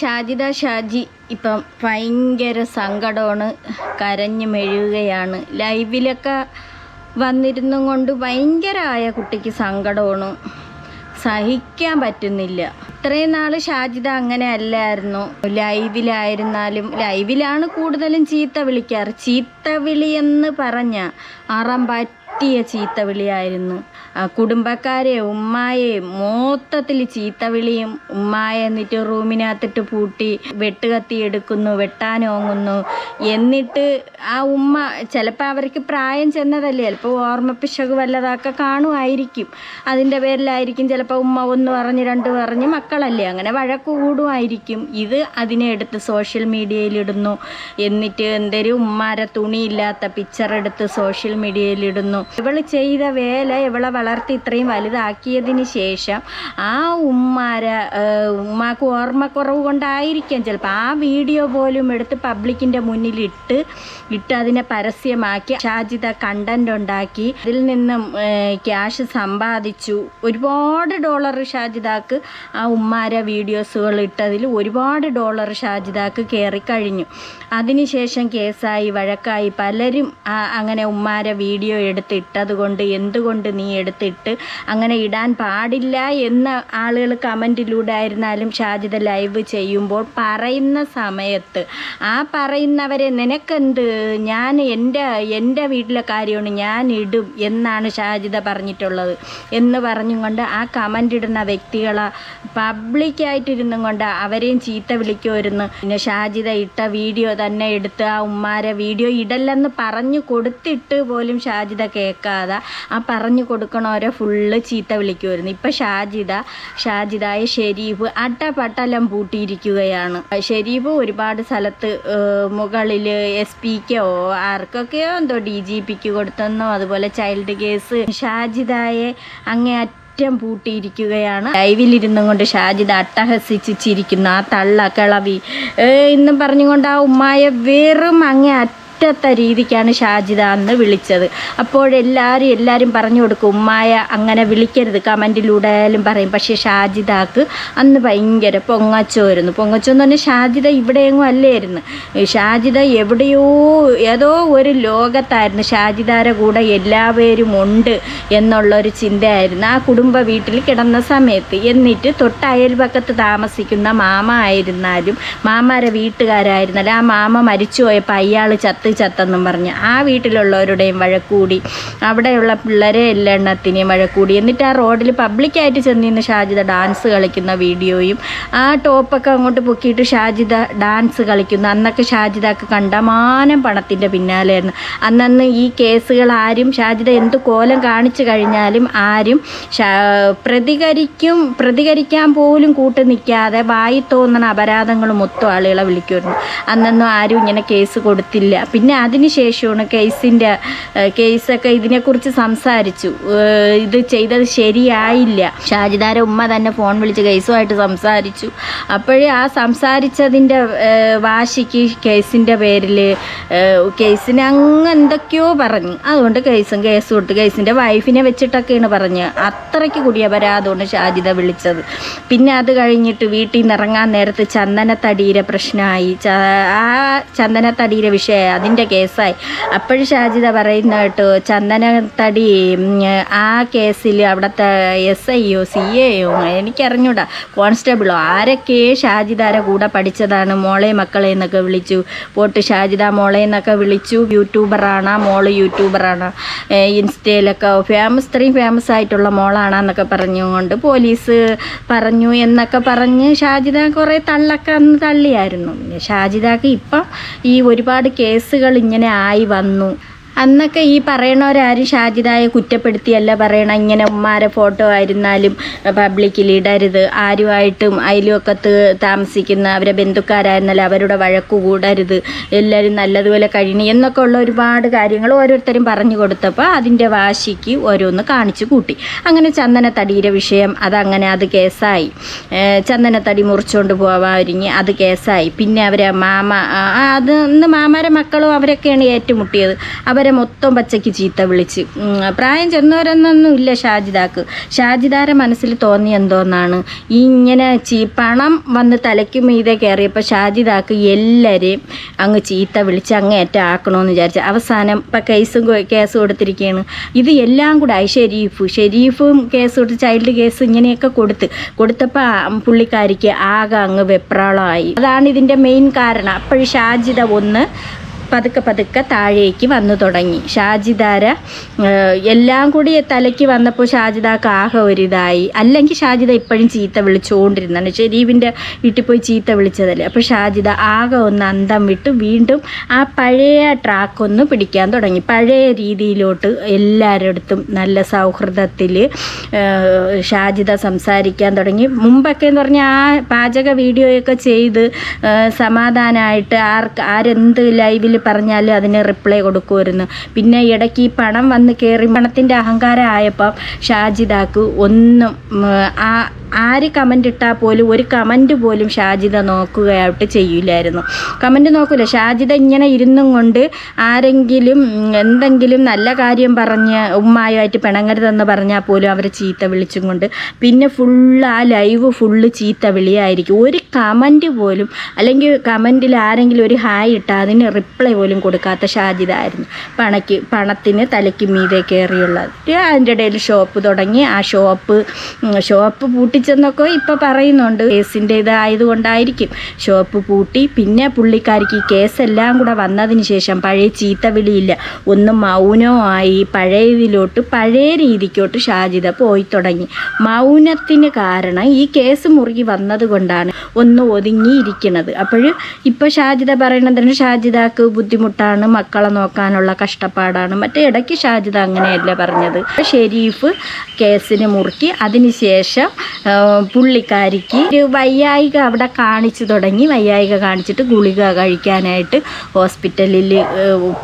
ഷാജിദ ഷാജി ഇപ്പം ഭയങ്കര സങ്കടമാണ് കരഞ്ഞു മെഴുകുകയാണ് ലൈവിലൊക്കെ വന്നിരുന്നും കൊണ്ട് ഭയങ്കരമായ കുട്ടിക്ക് സങ്കടമാണ്. സഹിക്കാൻ പറ്റുന്നില്ല. ഇത്രയും നാൾ ഷാജിദ അങ്ങനെ അല്ലായിരുന്നു. ലൈവിലായിരുന്നാലും ലൈവിലാണ് കൂടുതലും ചീത്ത വിളിക്കാറ്. ചീത്ത വിളിയെന്ന് പറഞ്ഞ അറം പറ്റിയ ചീത്ത വിളിയായിരുന്നു ആ കുടുംബക്കാരെ ഉമ്മായെ മൊത്തത്തിൽ ചീത്ത വിളിയും ഉമ്മായ എന്നിട്ട് റൂമിനകത്തിട്ട് പൂട്ടി വെട്ടുകത്തി എടുക്കുന്നു വെട്ടാനോങ്ങുന്നു എന്നിട്ട് ആ ഉമ്മ ചിലപ്പോൾ അവർക്ക് പ്രായം ചെന്നതല്ലേ ചിലപ്പോൾ ഓർമ്മപ്പിശക് വല്ലതൊക്കെ കാണുമായിരിക്കും. അതിന്റെ പേരിലായിരിക്കും ചിലപ്പോൾ ഉമ്മ ഒന്ന് പറഞ്ഞ് രണ്ട് പറഞ്ഞ് മക്കളല്ലേ അങ്ങനെ വഴക്ക് കൂടുമായിരിക്കും. ഇത് അതിനെ എടുത്ത് സോഷ്യൽ മീഡിയയിലിടുന്നു. എന്നിട്ട് എന്തേലും ഉമ്മാരെ തുണിയില്ലാത്ത പിക്ചർ എടുത്ത് സോഷ്യൽ മീഡിയയിലിടുന്നു. ഇവൾ ചെയ്ത വേല ഇവളെ വളർത്തി ഇത്രയും വലുതാക്കിയതിന് ശേഷം ആ ഉമ്മാര ഉമ്മാക്ക് ഓർമ്മക്കുറവ് കൊണ്ടായിരിക്കാം. ചിലപ്പോൾ ആ വീഡിയോ പോലും എടുത്ത് പബ്ലിക്കിന്റെ മുന്നിലിട്ട് ഇട്ട് അതിനെ പരസ്യമാക്കി ഷാജിത കണ്ടന്റ് ഉണ്ടാക്കി അതിൽ നിന്നും ക്യാഷ് സമ്പാദിച്ചു. ഒരുപാട് ഡോളർ ഷാജിദാക്ക് ആ ഉമ്മാര വീഡിയോസുകൾ ഇട്ടതിൽ ഒരുപാട് ഡോളർ ഷാജിദാക്ക് കയറി കഴിഞ്ഞു. അതിനുശേഷം കേസായി വഴക്കായി പലരും അങ്ങനെ ഉമ്മാര വീഡിയോ എടുത്തിട്ടത് കൊണ്ട് എന്തുകൊണ്ട് നീ എടുത്തിട്ട് അങ്ങനെ ഇടാൻ പാടില്ല എന്ന് ആളുകൾ കമന്റിലൂടെ ആയിരുന്നാലും ഷാജിദ ലൈവ് ചെയ്യുമ്പോൾ പറയുന്ന സമയത്ത് ആ പറയുന്നവരെ നിനക്കെന്ത്? ഞാൻ എന്റെ എന്റെ വീട്ടിലെ കാര്യമാണ് ഞാൻ ഇടും എന്നാണ് ഷാജിദ പറഞ്ഞിട്ടുള്ളത്. എന്ന് പറഞ്ഞുകൊണ്ട് ആ കമന്റ് ഇടുന്ന വ്യക്തികളെ പബ്ലിക്കായിട്ടിരുന്നും കൊണ്ട് അവരെയും ചീത്ത വിളിക്കുമായിരുന്നു. പിന്നെ ഷാജിദ ഇട്ട വീഡിയോ തന്നെ എടുത്ത് ആ ഉമ്മാരെ വീഡിയോ ഇടല്ലെന്ന് പറഞ്ഞു കൊടുത്തിട്ട് പോലും ഷാജിദ കേൾക്കാതെ ആ പറഞ്ഞു കൊടുക്കണവരെ ഫുള്ള് ചീത്ത വിളിക്കുമായിരുന്നു ഇപ്പം ഷാജിദ ഷാജിദായ ഷെരീഫ് അട്ടപട്ടലം പൂട്ടിയിരിക്കുകയാണ്. ഷെരീഫ് ഒരുപാട് സ്ഥലത്ത് മുകളിൽ എസ് പിക്കോ ആർക്കൊക്കെയോ എന്തോ ഡി ജി പിക്ക് കൊടുത്തെന്നോ അതുപോലെ ചൈൽഡ് കേസ് ഷാജിദായെ അങ്ങേ അറ്റം പൂട്ടിയിരിക്കുകയാണ് ലൈവിലിരുന്നും കൊണ്ട് ഷാജിദ അട്ടഹസിച്ചിരിക്കുന്നു. ആ തള്ള കിളവി. എന്നും പറഞ്ഞുകൊണ്ട് ആ ഉമ്മായ വെറും അങ്ങേ അറ്റത്തെ രീതിക്കാണ് ഷാജിദ അന്ന് വിളിച്ചത്. അപ്പോഴെല്ലാവരും എല്ലാവരും പറഞ്ഞു കൊടുക്കും ഉമ്മായ അങ്ങനെ വിളിക്കരുത് കമന്റിലൂടെ ആയാലും പറയും. പക്ഷേ ഷാജിദാക്ക് അന്ന് ഭയങ്കര പൊങ്ങച്ചോയിരുന്നു. പൊങ്ങച്ചോ എന്ന് പറഞ്ഞാൽ ഷാജിദ ഇവിടെയെങ്ങും അല്ലായിരുന്നു. ഷാജിദ എവിടെയോ ഏതോ ഒരു ലോകത്തായിരുന്നു. ഷാജിദാരെ കൂടെ എല്ലാവരും ഉണ്ട് എന്നുള്ളൊരു ചിന്തയായിരുന്നു. ആ കുടുംബ വീട്ടിൽ കിടന്ന സമയത്ത് എന്നിട്ട് തൊട്ടയൽപക്കത്ത് താമസിക്കുന്ന മാമ ആയിരുന്നാലും മാമാരെ വീട്ടുകാരായിരുന്നാലും ആ മാമ മരിച്ചു പോയപ്പോൾ അയാൾ ചത്ത് ചത്തെന്നും പറഞ്ഞ് ആ വീട്ടിലുള്ളവരുടെയും വഴക്കൂടി അവിടെയുള്ള പിള്ളേരെ എല്ലാ എണ്ണത്തിനെയും വഴക്കൂടി എന്നിട്ട് ആ റോഡിൽ പബ്ലിക്കായിട്ട് ചെന്നിന്ന് ഷാജിദ ഡാൻസ് കളിക്കുന്ന വീഡിയോയും ആ ടോപ്പൊക്കെ അങ്ങോട്ട് പൊക്കിയിട്ട് ഷാജിദ ഡാൻസ് കളിക്കുന്നു. അന്നൊക്കെ ഷാജിദക്ക് കണ്ടമാനം പണത്തിന്റെ പിന്നാലെയായിരുന്നു. അന്നന്ന് ഈ കേസുകൾ ആരും ഷാജിദ എന്ത് കോലം കാണിച്ചു കഴിഞ്ഞാലും ആരും പ്രതികരിക്കും പ്രതികരിക്കാൻ പോലും കൂട്ട് നിൽക്കാതെ വായി തോന്നണ അപരാധങ്ങൾ മൊത്തം ആളുകളെ വിളിക്കുമായിരുന്നു. അന്നൊന്നും ആരും ഇങ്ങനെ കേസ് കൊടുത്തില്ല. പിന്നെ അതിന് ശേഷമാണ് കേസിന്റെ കേസൊക്കെ ഇതിനെക്കുറിച്ച് സംസാരിച്ചു. ഇത് ചെയ്തത് ശരിയായില്ല. ഷാജിദാരെ ഉമ്മ തന്നെ ഫോൺ വിളിച്ച് കേസുമായിട്ട് സംസാരിച്ചു. അപ്പോഴേ ആ സംസാരിച്ചതിന്റെ വാശിക്ക് കേസിന്റെ പേരിൽ കേസിനെ അങ്ങ് എന്തൊക്കെയോ പറഞ്ഞു. അതുകൊണ്ട് കേസും കേസ് കൊടുത്തു കേസിന്റെ വൈഫിനെ വെച്ചിട്ടൊക്കെയാണ് പറഞ്ഞ്. അത്രയ്ക്ക് കൂടിയ പരാതുകൊണ്ട് ഷാജിദ വിളിച്ചത്. പിന്നെ അത് കഴിഞ്ഞിട്ട് വീട്ടിൽ നിന്ന് ഇറങ്ങാൻ നേരത്ത് ചന്ദനത്തടിയിലെ പ്രശ്നമായി. ആ ആ ചന്ദനത്തടിയിലെ വിഷയമായി അതിന്റെ കേസായി. അപ്പോൾ ഷാജിത പറയുന്ന കേട്ടു ചന്ദനത്തടി ആ കേസിൽ അവിടുത്തെ എസ് ഐ ഐയോ സി എയോ എനിക്കറിഞ്ഞൂടാ. കോൺസ്റ്റബിളോ ആരൊക്കെ ഷാജിദാരെ കൂടെ പഠിച്ചതാണ് മോളെ മക്കളെ എന്നൊക്കെ വിളിച്ചു. പോട്ട് ഷാജിദ മോളെ എന്നൊക്കെ വിളിച്ചു. യൂട്യൂബറാണ് മോൾ യൂട്യൂബറാണ്. ഇൻസ്റ്റയിലൊക്കെ ഫേമസ് ഇത്രയും ഫേമസ് ആയിട്ടുള്ള മോളാണെന്നൊക്കെ പറഞ്ഞുകൊണ്ട് പോലീസ് പറഞ്ഞു എന്നൊക്കെ പറഞ്ഞ് ഷാജിദ കുറേ തള്ളൊക്കെ അന്ന് തള്ളിയായിരുന്നു. പിന്നെ ഇപ്പം ഈ ഒരുപാട് കേസുകൾ ഇങ്ങനെ ആയി വന്നു. അന്നൊക്കെ ഈ പറയണവരാരും ഷാജിദായെ കുറ്റപ്പെടുത്തിയല്ല പറയണ. ഇങ്ങനെ ഉമ്മാരെ ഫോട്ടോ ആയിരുന്നാലും പബ്ലിക്കിൽ ഇടരുത്. ആരുമായിട്ടും അതിലുമൊക്കെ താമസിക്കുന്ന അവരെ ബന്ധുക്കാരായിരുന്നാലും അവരുടെ വഴക്ക് കൂടരുത്. എല്ലാവരും നല്ലതുപോലെ കഴിയണം എന്നൊക്കെ ഉള്ള ഒരുപാട് കാര്യങ്ങൾ ഓരോരുത്തരും പറഞ്ഞു കൊടുത്തപ്പോൾ അതിന്റെ വാശിക്ക് ഓരോന്ന് കാണിച്ചു കൂട്ടി. അങ്ങനെ ചന്ദനത്തടിയുടെ വിഷയം അതങ്ങനെ അത് കേസായി. ചന്ദനത്തടി മുറിച്ചുകൊണ്ട് പോവാൻ അത് കേസായി. പിന്നെ അവരെ മാമ അത് ഇന്ന് മാമാരെ മക്കളും അവരൊക്കെയാണ് ഏറ്റുമുട്ടിയത്. അവർ വീട്ടുകാരെ മൊത്തം പച്ചയ്ക്ക് ചീത്ത വിളിച്ച്. പ്രായം ചെന്നവരെന്നൊന്നും ഇല്ല ഷാജിദാക്ക്. ഷാജിദാരെ മനസ്സിൽ തോന്നി എന്തോന്നാണ്? ഈ ഇങ്ങനെ ചീ പണം വന്ന് തലയ്ക്ക് മീതെ കയറിയപ്പോൾ ഷാജിദാക്ക് എല്ലാവരെയും അങ്ങ് ചീത്ത വിളിച്ച് അങ്ങേറ്റം ആക്കണമെന്ന് വിചാരിച്ചു അവസാനം ഇപ്പം കേസും കേസ് കൊടുത്തിരിക്കുകയാണ് ഇത് എല്ലാം കൂടെ ആയി. ഷെരീഫ് ഷെരീഫും കേസ് കൊടുത്ത് ചൈൽഡ് കേസ് ഇങ്ങനെയൊക്കെ കൊടുത്ത്. കൊടുത്തപ്പോൾ പുള്ളിക്കാരിക്ക് ആകെ അങ്ങ് വെപ്രാളമായി അതാണ് ഇതിന്റെ മെയിൻ കാരണം. അപ്പോഴും ഷാജിദ ഒന്ന് പതുക്കെ പതുക്കെ താഴേക്ക് വന്നു തുടങ്ങി. ഷാജിദാര എല്ലാം കൂടി തലയ്ക്ക് വന്നപ്പോൾ ഷാജിദാക്ക് ആകെ ഒരിതായി. അല്ലെങ്കിൽ ഷാജിദ ഇപ്പോഴും ചീത്ത വിളിച്ചുകൊണ്ടിരുന്നാണ് ഷെരീഫിന്റെ വീട്ടിൽ പോയി ചീത്ത വിളിച്ചതല്ലേ. അപ്പോൾ ഷാജിദ ആകെ ഒന്ന് അന്തം വിട്ട് വീണ്ടും ആ പഴയ ട്രാക്ക് ഒന്ന് പിടിക്കാൻ തുടങ്ങി. പഴയ രീതിയിലോട്ട് എല്ലാവരുടെ അടുത്തും നല്ല സൗഹൃദത്തിൽ ഷാജിദ സംസാരിക്കാൻ തുടങ്ങി. മുമ്പൊക്കെ എന്ന് പറഞ്ഞാൽ ആ പാചക വീഡിയോയൊക്കെ ചെയ്ത് സമാധാനമായിട്ട് ആർക്ക് ആരെന്ത് ലൈവിൽ പറഞ്ഞാലും അതിന് റിപ്ലൈ കൊടുക്കുമായിരുന്നു. പിന്നെ ഇടയ്ക്ക് ഈ പണം വന്ന് കയറി പണത്തിന്റെ അഹങ്കാരം ആയപ്പം ഷാജിദാക്ക് ഒന്നും ആ ആര് കമന്റ് ഇട്ടാൽ പോലും ഒരു കമന്റ് പോലും ഷാജിത നോക്കുകയായിട്ട് ചെയ്യില്ലായിരുന്നു. കമന്റ് നോക്കില്ല ഷാജിത ഇങ്ങനെ ഇരുന്നും കൊണ്ട് ആരെങ്കിലും എന്തെങ്കിലും നല്ല കാര്യം പറഞ്ഞ് ഉമ്മായുമായിട്ട് പിണങ്ങരുതെന്ന് പറഞ്ഞാൽ പോലും അവരെ ചീത്ത വിളിച്ചും കൊണ്ട് പിന്നെ ഫുള്ള് ആ ലൈവ് ഫുള്ള് ചീത്ത വിളിയായിരിക്കും. ഒരു കമന്റ് പോലും അല്ലെങ്കിൽ കമന്റിൽ ആരെങ്കിലും ഒരു ഹായ് ഇട്ടാൽ അതിന് റിപ്ലൈ പോലും കൊടുക്കാത്ത ഷാജിത ആയിരുന്നു. പണയ്ക്ക് പണത്തിന് തലയ്ക്ക് മീതെ കയറിയുള്ളത്. അതിന്റെ ഇടയിൽ ഷോപ്പ് തുടങ്ങി. ആ ഷോപ്പ് ഷോപ്പ് ഷോപ്പ് പൂട്ടിച്ചെന്നൊക്കെ ഇപ്പോൾ പറയുന്നുണ്ട്. കേസിന്റെ ഇതായതുകൊണ്ടായിരിക്കും ഷോപ്പ് പൂട്ടി. പിന്നെ പുള്ളിക്കാരിക്ക് കേസെല്ലാം കൂടെ വന്നതിന് ശേഷം പഴയ ചീത്ത വിളിയില്ല. ഒന്ന് മൗനമായി പഴയതിലോട്ട് പഴയ രീതിക്കോട്ട് ഷാജിദ പോയി തുടങ്ങി. മൗനത്തിന് കാരണം ഈ കേസ് മുറുകി വന്നത് കൊണ്ടാണ് ഒന്ന് ഒതുങ്ങിയിരിക്കുന്നത് അപ്പോൾ ഇപ്പോൾ ഷാജിദ പറയണതിന് ഷാജിദാക്ക് ബുദ്ധിമുട്ടാണ് മക്കളെ നോക്കാനുള്ള കഷ്ടപ്പാടാണ്. മറ്റേ ഇടയ്ക്ക് ഷാജിദ അങ്ങനെയല്ല പറഞ്ഞത്. ഷെരീഫ് കേസിന് മുറുക്കി. അതിനുശേഷം പുള്ളിക്കാരിക്ക് വയ്യായിക അവിടെ കാണിച്ചു തുടങ്ങി. വയ്യായിക കാണിച്ചിട്ട് ഗുളിക കഴിക്കാനായിട്ട് ഹോസ്പിറ്റലിൽ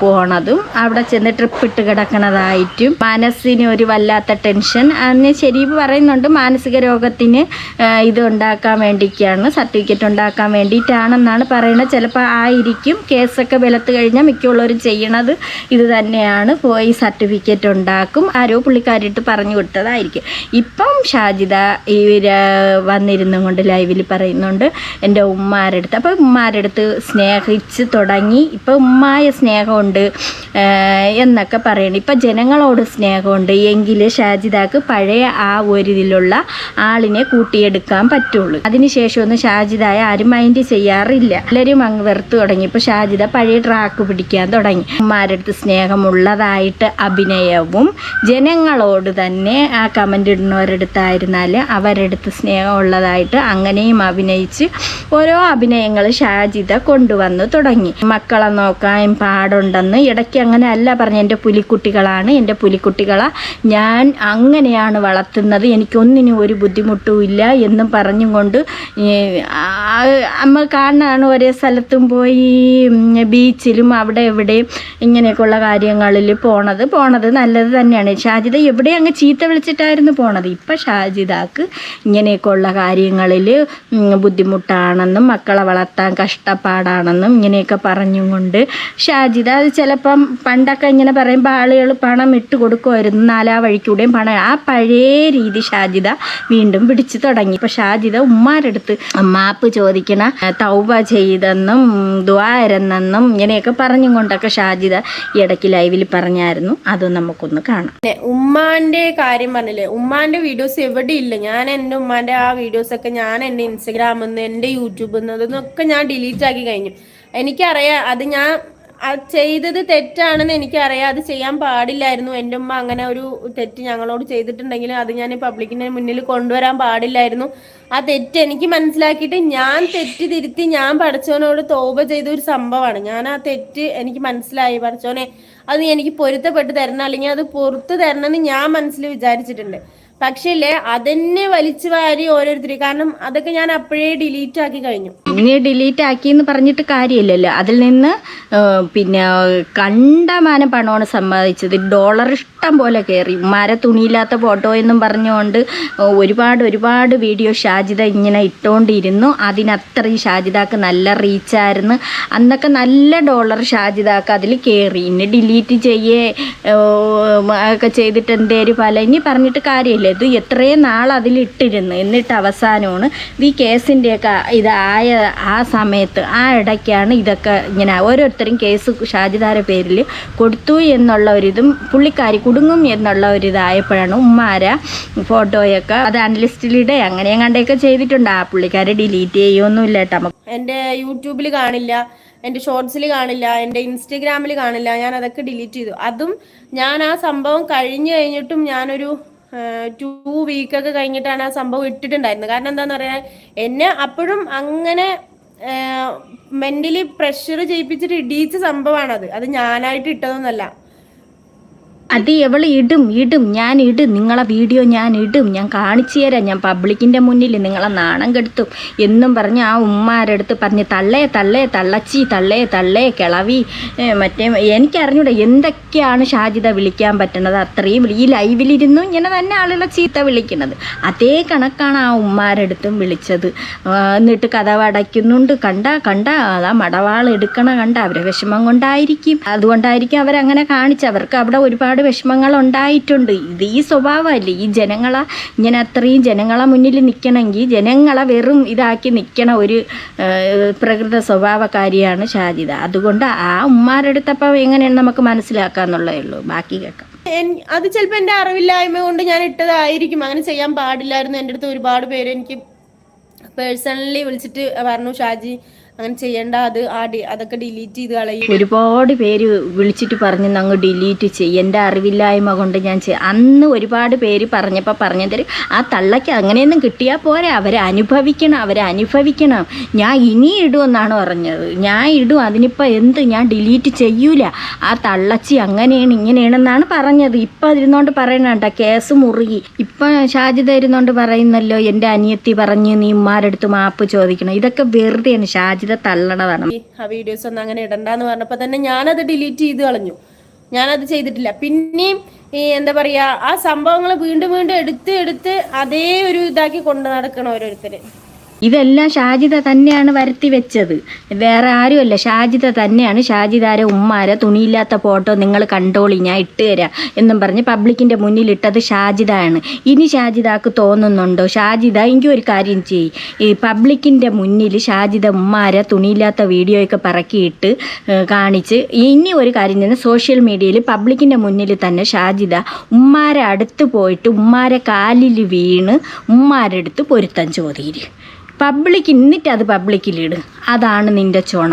പോണതും അവിടെ ചെന്ന് ട്രിപ്പ് ഇട്ട് കിടക്കണതായിട്ടും മനസ്സിന് ഒരു വല്ലാത്ത ടെൻഷൻ. അന്ന് ശരി പറയുന്നുണ്ട് മാനസിക രോഗത്തിന് ഇത് ഉണ്ടാക്കാൻ വേണ്ടിയിട്ടാണ് സർട്ടിഫിക്കറ്റ് ഉണ്ടാക്കാൻ വേണ്ടിയിട്ടാണെന്നാണ് പറയുന്നത് ചിലപ്പോൾ ആയിരിക്കും കേസൊക്കെ വിലത്ത് കഴിഞ്ഞാൽ മിക്കുള്ളവരും ചെയ്യണത് ഇത് തന്നെയാണ് പോയി സർട്ടിഫിക്കറ്റ് ഉണ്ടാക്കും. ആരോ പുള്ളിക്കാരിട്ട് പറഞ്ഞു വിട്ടതായിരിക്കും. ഇപ്പം ഷാജിദ ഇവർ വന്നിരുന്നും കൊണ്ട് ലൈവിൽ പറയുന്നുണ്ട്. എന്റെ ഉമ്മാരുടെ അടുത്ത്. അപ്പോൾ ഉമ്മാരുടെ അടുത്ത് സ്നേഹിച്ച് തുടങ്ങി. ഇപ്പോൾ ഉമ്മായ സ്നേഹമുണ്ട് എന്നൊക്കെ പറയണം ഇപ്പം ജനങ്ങളോട് സ്നേഹമുണ്ട്. എങ്കിൽ ഷാജിദാക്ക് പഴയ ആ ഒരു ഇതിലുള്ള ആളിനെ കൂട്ടിയെടുക്കാൻ പറ്റുള്ളൂ. അതിനുശേഷമൊന്നും ഷാജിദായ ആരും മൈൻഡ് ചെയ്യാറില്ല. എല്ലാവരും അങ്ങ് വെറുത്ത് തുടങ്ങി. ഇപ്പോൾ ഷാജിദ പഴയ ട്രാക്ക് പിടിക്കാൻ തുടങ്ങി. ഉമ്മാരുടെ അടുത്ത് സ്നേഹമുള്ളതായിട്ട് അഭിനയവും ജനങ്ങളോട് തന്നെ ആ കമന്റ് ഇടുന്നവരടുത്തായിരുന്നാൽ അവരുടെ അടുത്ത് സ്നേഹമുള്ളതായിട്ട് അങ്ങനെയും അഭിനയിച്ച് ഓരോ അഭിനയങ്ങൾ ഷാജിത കൊണ്ടുവന്ന് തുടങ്ങി. മക്കളെ നോക്കാൻ പാടുണ്ടെന്ന് ഇടയ്ക്ക് അങ്ങനെ അല്ല പറഞ്ഞ എന്റെ പുലിക്കുട്ടികളാണ് എന്റെ പുലിക്കുട്ടികളെ ഞാൻ അങ്ങനെയാണ് വളർത്തുന്നത് എനിക്കൊന്നിനും ഒരു ബുദ്ധിമുട്ടും ഇല്ല എന്നും പറഞ്ഞും കൊണ്ട് അമ്മ കാണാണ് ഒരേ സ്ഥലത്തും പോയി ബീച്ചിലും അവിടെ എവിടെയും ഇങ്ങനെയൊക്കെയുള്ള കാര്യങ്ങളിൽ പോണത്. പോണത് നല്ലത് തന്നെയാണ്. ഷാജിത എവിടെ അങ്ങ് ചീത്ത വിളിച്ചിട്ടായിരുന്നു പോണത്. ഇപ്പം ഷാജിദാക്ക് ഇങ്ങനെയൊക്കെയുള്ള കാര്യങ്ങളിൽ ബുദ്ധിമുട്ടാണെന്നും മക്കളെ വളർത്താൻ കഷ്ടപ്പാടാണെന്നും ഇങ്ങനെയൊക്കെ പറഞ്ഞുകൊണ്ട്. ഷാജിദ അത് ചിലപ്പം പണ്ടൊക്കെ ഇങ്ങനെ പറയുമ്പോൾ ആളുകൾ പണം ഇട്ട് കൊടുക്കുമായിരുന്നു നാലാ വഴിക്കൂടെയും പണം ആ പഴയ രീതി ഷാജിദ വീണ്ടും പിടിച്ചു തുടങ്ങി. ഇപ്പം ഷാജിദ ഉമ്മാരെടുത്ത് മാപ്പ് ചോദിക്കണ തൗബ ചെയ്തെന്നും ദ്വാരെന്നെന്നും ഇങ്ങനെയൊക്കെ പറഞ്ഞും കൊണ്ടൊക്കെ ഷാജിദ ഇടയ്ക്ക് ലൈവിൽ പറഞ്ഞായിരുന്നു. അതും നമുക്കൊന്ന് കാണാം. ഉമ്മാന്റെ കാര്യം പറഞ്ഞില്ലേ? ഉമ്മാന്റെ വീഡിയോസ് എവിടെ ഇല്ല ഞാൻ എന്റെ ഉമ്മാന്റെ ആ വീഡിയോസ് ഒക്കെ ഞാൻ എന്റെ ഇൻസ്റ്റഗ്രാമിൽ നിന്ന് എന്റെ യൂട്യൂബിൽ നിന്ന് അതൊന്നൊക്കെ ഞാൻ ഡിലീറ്റ് ആക്കി കഴിഞ്ഞു. എനിക്കറിയാം അത് ഞാൻ ചെയ്തത് തെറ്റാണെന്ന് എനിക്കറിയാം. അത് ചെയ്യാൻ പാടില്ലായിരുന്നു. എന്റെ ഉമ്മ അങ്ങനെ ഒരു തെറ്റ് ഞങ്ങളോട് ചെയ്തിട്ടുണ്ടെങ്കിൽ അത് ഞാൻ പബ്ലിക്കിന് മുന്നിൽ കൊണ്ടുവരാൻ പാടില്ലായിരുന്നു. ആ തെറ്റ് എനിക്ക് മനസ്സിലാക്കിയിട്ട് ഞാൻ തെറ്റ് തിരുത്തി ഞാൻ പഠിച്ചവനോട് തോപ ചെയ്ത ഒരു സംഭവമാണ്. ഞാൻ ആ തെറ്റ് എനിക്ക് മനസ്സിലായി. പഠിച്ചവനെ അത് എനിക്ക് പൊരുത്തപ്പെട്ട് തരണം അല്ലെങ്കിൽ അത് പുറത്ത് തരണമെന്ന് ഞാൻ മനസ്സിൽ വിചാരിച്ചിട്ടുണ്ട്. പക്ഷേ അതന്നെ വലിച്ചു വാരി ഓരോരുത്തർ കാരണം അതൊക്കെ ഞാൻ അപ്പോഴേ ഡിലീറ്റ് ആക്കി കഴിഞ്ഞു. ഇനി ഡിലീറ്റ് ആക്കി എന്ന് പറഞ്ഞിട്ട് കാര്യമില്ലല്ലോ. അതിൽ നിന്ന് പിന്നെ കണ്ടമാനം പണമാണ് സമ്പാദിച്ചത് ഡോളർ ഇഷ്ടം പോലെ കയറി. മര തുണിയില്ലാത്ത ഫോട്ടോ എന്നും പറഞ്ഞുകൊണ്ട് ഒരുപാട് ഒരുപാട് വീഡിയോ ഷാജിദ ഇങ്ങനെ ഇട്ടുകൊണ്ടിരുന്നു അതിനത്രയും ഷാജിദാക്ക് നല്ല റീച്ചായിരുന്നു അന്നൊക്കെ നല്ല ഡോളർ ഷാജിദാക്ക് അതിൽ കയറി ഇനി ഡിലീറ്റ് ചെയ്യേ ഒക്കെ ചെയ്തിട്ട് എന്തേലും പല. ഇനി പറഞ്ഞിട്ട് കാര്യമില്ല. ഇത് എത്രയും നാൾ അതിലിട്ടിരുന്നു. എന്നിട്ട് അവസാനമാണ് ഈ കേസിന്റെയൊക്കെ ഇതായ ആ സമയത്ത് ആ ഇടയ്ക്കാണ് ഇതൊക്കെ ഇങ്ങനെ ഓരോരുത്തരും കേസ് ഷാജിദാരെ പേരിൽ കൊടുത്തു എന്നുള്ള ഒരിതും പുള്ളിക്കാരി കുടുങ്ങും എന്നുള്ള ഒരിതായപ്പോഴാണ് ഉമ്മാര ഫോട്ടോയൊക്കെ അത് അനലിസ്റ്റിലിടെ അങ്ങനെ കണ്ടൊക്കെ ചെയ്തിട്ടുണ്ട്. ആ പുള്ളിക്കാരെ ഡിലീറ്റ് ചെയ്യുമൊന്നുമില്ല കേട്ടോ. എന്റെ യൂട്യൂബിൽ കാണില്ല എന്റെ ഷോർട്സിൽ കാണില്ല എന്റെ ഇൻസ്റ്റഗ്രാമിൽ കാണില്ല. ഞാൻ അതൊക്കെ ഡിലീറ്റ് ചെയ്തു. അതും ഞാൻ ആ സംഭവം കഴിഞ്ഞു കഴിഞ്ഞിട്ടും ഞാനൊരു ടു വീക്കൊക്കെ കഴിഞ്ഞിട്ടാണ് ആ സംഭവം ഇട്ടിട്ടുണ്ടായിരുന്നത്. കാരണം എന്താണെന്ന് പറയാൻ എന്നെ അപ്പോഴും അങ്ങനെ മെന്റലി പ്രഷർ ചെയ്യിപ്പിച്ചിട്ട് ഇടിയിച്ച സംഭവമാണത് അത് ഞാനായിട്ട് ഇട്ടതൊന്നല്ല. അത് എവൾ ഇടും ഇടും. ഞാൻ ഇടും. നിങ്ങളെ വീഡിയോ ഞാൻ ഇടും. ഞാൻ കാണിച്ചു തരാം. ഞാൻ പബ്ലിക്കിന്റെ മുന്നിൽ നിങ്ങളെ നാണം കെടുത്തും. എന്നും പറഞ്ഞ് ആ ഉമ്മാരെടുത്ത് പറഞ്ഞ് തള്ളേ തള്ളേ തള്ളച്ചി തള്ളേ തള്ളേ കിളവി. മറ്റേ എനിക്കറിഞ്ഞൂടെ എന്തൊക്കെയാണ് ഷാജിത വിളിക്കാൻ പറ്റുന്നത് അത്രയും ഈ ലൈവിലിരുന്നു ഇങ്ങനെ തന്നെ ആളുകളെ ചീത്ത വിളിക്കുന്നത് അതേ കണക്കാണ് ആ ഉമ്മാരെടുത്തും വിളിച്ചത്. എന്നിട്ട് കഥ അടയ്ക്കുന്നുണ്ട് കണ്ട കണ്ട അതാ മടവാൾ എടുക്കണ കണ്ട. അവരെ വിഷമം കൊണ്ടായിരിക്കും. അതുകൊണ്ടായിരിക്കും അവരങ്ങനെ കാണിച്ച് അവർക്ക് അവിടെ ഒരുപാട് വിഷമങ്ങൾ ഉണ്ടായിട്ടുണ്ട് ഇത് ഈ സ്വഭാവമല്ലേ? ഈ ജനങ്ങളെ ഇങ്ങനെ അത്രയും ജനങ്ങളെ മുന്നിൽ നിൽക്കണമെങ്കിൽ ജനങ്ങളെ വെറും ഇതാക്കി നിൽക്കണ ഒരു പ്രകൃത സ്വഭാവക്കാരിയാണ് ഷാജിദ. അതുകൊണ്ട് ആ ഉമ്മാരെടുത്തപ്പോൾ എങ്ങനെയാണ് നമുക്ക് മനസ്സിലാക്കാന്നുള്ളതേ ഉള്ളൂ. ബാക്കി കേൾക്കാം. അത് ചിലപ്പോൾ എന്റെ അറിവില്ലായ്മ കൊണ്ട് ഞാൻ ഇട്ടതായിരിക്കും. അങ്ങനെ ചെയ്യാൻ പാടില്ലായിരുന്നു. എന്റെ അടുത്ത് ഒരുപാട് പേര് എനിക്ക് പേഴ്സണലി വിളിച്ചിട്ട് പറഞ്ഞു ഷാജി അങ്ങനെ ചെയ്യേണ്ട അത് ആ അതൊക്കെ ഡിലീറ്റ് ചെയ്ത് കളയും. ഒരുപാട് പേര് വിളിച്ചിട്ട് പറഞ്ഞു അങ്ങ് ഡിലീറ്റ് ചെയ്യും. എന്റെ അറിവില്ലായ്മ കൊണ്ട് ഞാൻ അന്ന് ഒരുപാട് പേര് പറഞ്ഞപ്പോൾ പറഞ്ഞത് ആ തള്ളയ്ക്ക് അങ്ങനെയൊന്നും കിട്ടിയാൽ പോരെ. അവരെ അനുഭവിക്കണം അവരെ അനുഭവിക്കണം. ഞാൻ ഇനി ഇടുമെന്നാണ് പറഞ്ഞത്. ഞാൻ ഇടും അതിനിപ്പോൾ എന്ത്? ഞാൻ ഡിലീറ്റ് ചെയ്യൂല. ആ തള്ളച്ചി അങ്ങനെയാണ് ഇങ്ങനെയാണെന്നാണ് പറഞ്ഞത്. ഇപ്പം ഇരുന്നോണ്ട് പറയണണ്ട കേസ് മുറുകി. ഇപ്പം ഷാജിത ഇരുന്നോണ്ട് പറയുന്നല്ലോ എന്റെ അനിയത്തി പറഞ്ഞ് നീ ഉമ്മാരെടുത്ത് മാപ്പ് ചോദിക്കണം. ഇതൊക്കെ വെറുതെയാണ്. ഷാജിദ തള്ളണതാണ്. ആ വീഡിയോസ് ഒന്നും അങ്ങനെ ഇടണ്ടെന്ന് പറഞ്ഞപ്പോൾ തന്നെ ഞാനത് ഡിലീറ്റ് ചെയ്ത് കളഞ്ഞു. ഞാനത് ചെയ്തിട്ടില്ല. പിന്നെയും ഈ എന്താ പറയാ ആ സംഭവങ്ങൾ വീണ്ടും വീണ്ടും എടുത്ത് എടുത്ത് അതേ ഒരു ഇതാക്കി കൊണ്ടു നടക്കണം ഓരോരുത്തര്. ഇതെല്ലാം ഷാജിത തന്നെയാണ് വരുത്തി വെച്ചത്. വേറെ ആരുമല്ല. ഷാജിത തന്നെയാണ് ഷാജിതാരെ ഉമ്മാരെ തുണിയില്ലാത്ത ഫോട്ടോ നിങ്ങൾ കണ്ടോളി ഞാൻ ഇട്ട് തരാം എന്നും പറഞ്ഞ് പബ്ലിക്കിന്റെ മുന്നിൽ ഇട്ടത് ഷാജിദാണ്. ഇനി ഷാജിതാക്ക് തോന്നുന്നുണ്ടോ? ഷാജിത എനിക്ക് ഒരു കാര്യം ചെയ്യ്. ഈ പബ്ലിക്കിന്റെ മുന്നിൽ ഷാജിത ഉമ്മാരെ തുണിയില്ലാത്ത വീഡിയോ ഒക്കെ പറക്കിയിട്ട് കാണിച്ച് ഇനി ഒരു കാര്യം തന്നെ സോഷ്യൽ മീഡിയയിൽ പബ്ലിക്കിന്റെ മുന്നിൽ തന്നെ ഷാജിത ഉമ്മാരെ അടുത്ത് പോയിട്ട് ഉമ്മാരെ കാലിൽ വീണ് ഉമ്മാരെടുത്ത് പൊരുത്തം ചോദിയിര് പബ്ലിക് ഇന്നിട്ട് അത് പബ്ലിക്കിലിട് അതാണ് നിന്റെ ചോണ.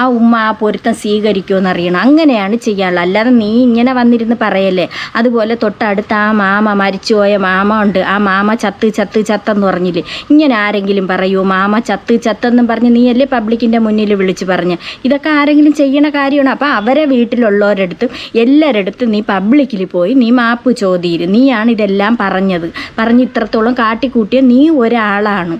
ആ ഉമ്മ ആ പൊരുത്തം സ്വീകരിക്കുമെന്ന് അറിയണം അങ്ങനെയാണ് ചെയ്യാനുള്ളത്. അല്ലാതെ നീ ഇങ്ങനെ വന്നിരുന്ന് പറയല്ലേ? അതുപോലെ തൊട്ടടുത്ത് ആ മാമ മരിച്ചുപോയ മാമ ഉണ്ട്. ആ മാമ ചത്ത് ചത്ത് ചത്തെന്ന് പറഞ്ഞില്ലേ? ഇങ്ങനെ ആരെങ്കിലും പറയൂ? മാമ ചത്ത് ചത്തെന്നും പറഞ്ഞ് നീയല്ലേ പബ്ലിക്കിന്റെ മുന്നിൽ വിളിച്ച് പറഞ്ഞ്? ഇതൊക്കെ ആരെങ്കിലും ചെയ്യണ കാര്യമാണ്. അപ്പോൾ അവരെ വീട്ടിലുള്ളവരടുത്തും എല്ലാവരടുത്തും നീ പബ്ലിക്കിൽ പോയി നീ മാപ്പ് ചോദിയിരുന്നു നീയാണ് ഇതെല്ലാം പറഞ്ഞത്. പറഞ്ഞ് ഇത്രത്തോളം കാട്ടിക്കൂട്ടിയ നീ ഒരാളാണ്.